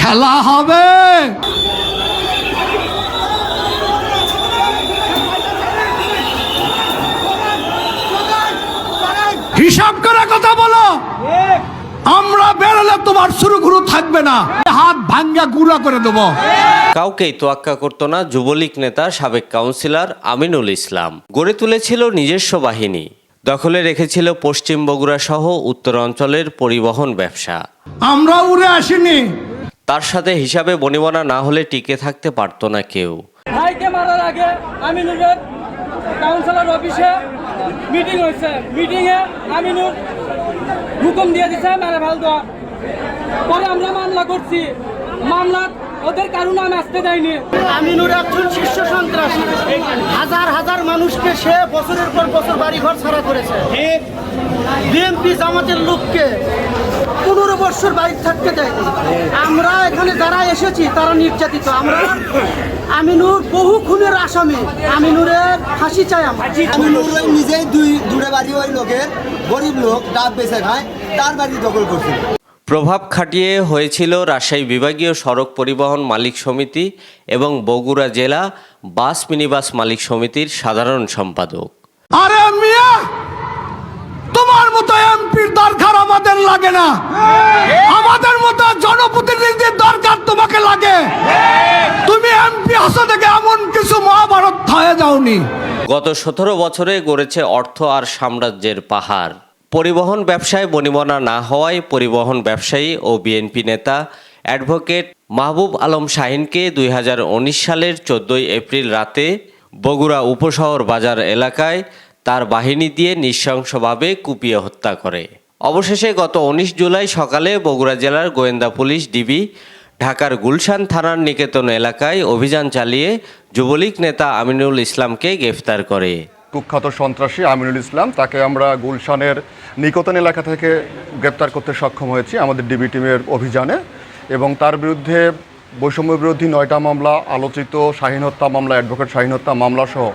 খেলা হবে। হিসাব করে কথা বলো। আমরা বেরোলে তোমার শুরু গুরু থাকবে না। হাত ভাঙ্গা গুড়া করে দেবো। কাউকেই তোয়াক্কা করত না যুবলীগ নেতা সাবেক কাউন্সিলর আমিনুল ইসলাম। গড়ে তুলেছিল নিজস্ব বাহিনী। দখলে রেখেছিল পশ্চিম বগুড়া সহ উত্তর অঞ্চলের পরিবহন ব্যবসা। আমরা উড়ে আসিনি। তার সাথে হিসাবে বনিবনা না হলে টিকে থাকতে পারতো না কেউ। ভাইকে মারার আগে আমিনুরের কাউন্সিলর অফিসে মিটিং হয়েছে। মিটিংয়ে আমিনুর হুকুম দিয়ে দিছে, মেরে ফেল পরে আমরা মামলা করছি। মামলা ওদের কারণ আমি আসতে দেয়নি। আমিনুর একজন শীর্ষ সন্ত্রাসী। হাজার হাজার মানুষকে সে বছরের পর বছর বাড়িঘর ছাড়া করেছে। বিএনপি জামাতের লোককে পনেরো বছর বাড়ি থাকতে দেয়নি। আমরা এখানে যারা এসেছি তারা নির্যাতিত। আমরা আমিনুর বহু খুনের আসামি। আমিনুরের ফাঁসি চাই আমরা। আমিনুর ওই নিজেই দুই দূরে বাড়ি ওই লোকের গরিব লোক ডাব বেছে খায় তার বাড়ি দখল করছিল। প্রভাব খাটিয়ে হয়েছিল রাজশাহী বিভাগীয় সড়ক পরিবহন মালিক সমিতি এবং বগুড়া জেলা বাস মিনিবাস মালিক সমিতির সাধারণ সম্পাদক। আরে মিয়া তোমার মতো এমপির দরকার আমাদের লাগে না। আমাদের মতো জনপ্রতিনিধির দরকার তোমাকে লাগে। তুমি এমপি হাসা থেকে এমন কিছু মহাভারত হয়ে যাওনি। গত সতেরো বছরে গড়েছে অর্থ আর সাম্রাজ্যের পাহাড়। পরিবহন ব্যবসায় বনিবনা না হওয়ায় পরিবহন ব্যবসায়ী ও বিএনপি নেতা অ্যাডভোকেট মাহবুব আলম শাহিনকে দুই হাজার উনিশ সালের চোদ্দই এপ্রিল রাতে বগুড়া উপশহর বাজার এলাকায় তার বাহিনী দিয়ে নৃশংসভাবে কুপিয়ে হত্যা করে। অবশেষে গত উনিশ জুলাই সকালে বগুড়া জেলার গোয়েন্দা পুলিশ ডিবি ঢাকার গুলশান থানার নিকেতন এলাকায় অভিযান চালিয়ে যুবলীগ নেতা আমিনুল ইসলামকে গ্রেফতার করে। কুখ্যাত সন্ত্রাসী আমিনুল ইসলাম, তাকে আমরা গুলশানের নিকতন এলাকা থেকে গ্রেপ্তার করতে সক্ষম হয়েছি আমাদের ডিবি টিমের অভিযানে এবং তার বিরুদ্ধে বৈষম্য বিরোধী নয়টা মামলা, আলোচিত শাহীন হত্যা মামলা, অ্যাডভোকেট শাহীন হত্যা মামলা সহ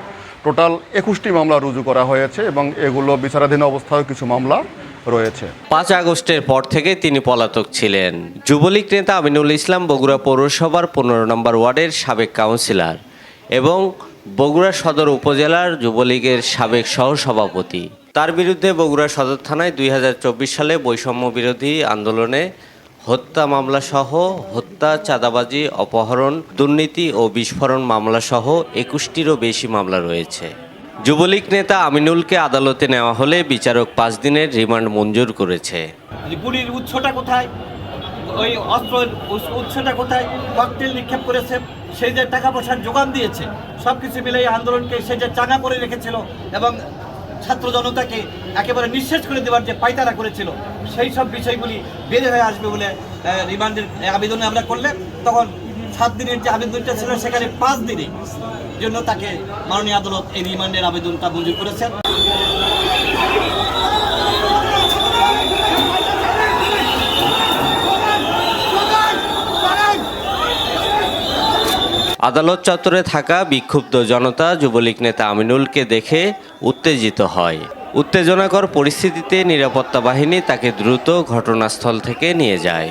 টোটাল একুশটি মামলা রুজু করা হয়েছে এবং এগুলো বিচারাধীন অবস্থায় কিছু মামলা রয়েছে। পাঁচ আগস্টের পর থেকে তিনি পলাতক ছিলেন। যুবলীগ নেতা আমিনুল ইসলাম বগুড়া পৌরসভার পনেরো নম্বর ওয়ার্ডের সাবেক কাউন্সিলর এবং বগুড়া সদর উপজেলার যুবলীগের সাবেক সহসভাপতি। তার বিরুদ্ধে বগুড়া সদর থানায় দুই হাজার চব্বিশ সালে বৈষম্য বিরোধী আন্দোলনে হত্যা মামলা সহ হত্যা, চাঁদাবাজি, অপহরণ, দুর্নীতি ও বিস্ফোরণ মামলা সহ একুশটিরও বেশি মামলা রয়েছে। যুবলীগ নেতা আমিনুলকে আদালতে নেওয়া হলে বিচারক পাঁচ দিনের রিমান্ড মঞ্জুর করেছে। গুলির উৎসটা কোথায়? ওই অস্ত্রের উৎস- উৎসটা কোথায়? ককটেল নিক্ষেপ করেছে, সেই যে টাকা পয়সার যোগান দিয়েছে সব কিছু মিলে এই আন্দোলনকে সে যে চাঙা করে রেখেছিল এবং ছাত্র জনতাকে একেবারে নিঃশেষ করে দেওয়ার যে পাইতারা করেছিল, সেই সব বিষয়গুলি বেড়ে হয়ে আসবে বলে রিমান্ডের আবেদনে আমরা করলে। তখন সাত দিনের যে আবেদনটা ছিল, সেখানে পাঁচ দিনে জন্য তাকে মাননীয় আদালত এই রিমান্ডের আবেদনটা মঞ্জুর করেছেন। আদালত চত্বরে থাকা বিক্ষুব্ধ জনতা যুবলীগ নেতা আমিনুলকে দেখে উত্তেজিত হয়। উত্তেজনাকর পরিস্থিতিতে নিরাপত্তা বাহিনী তাকে দ্রুত ঘটনাস্থল থেকে নিয়ে যায়।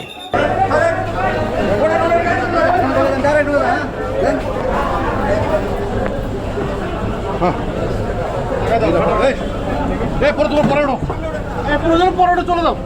চলে যাও।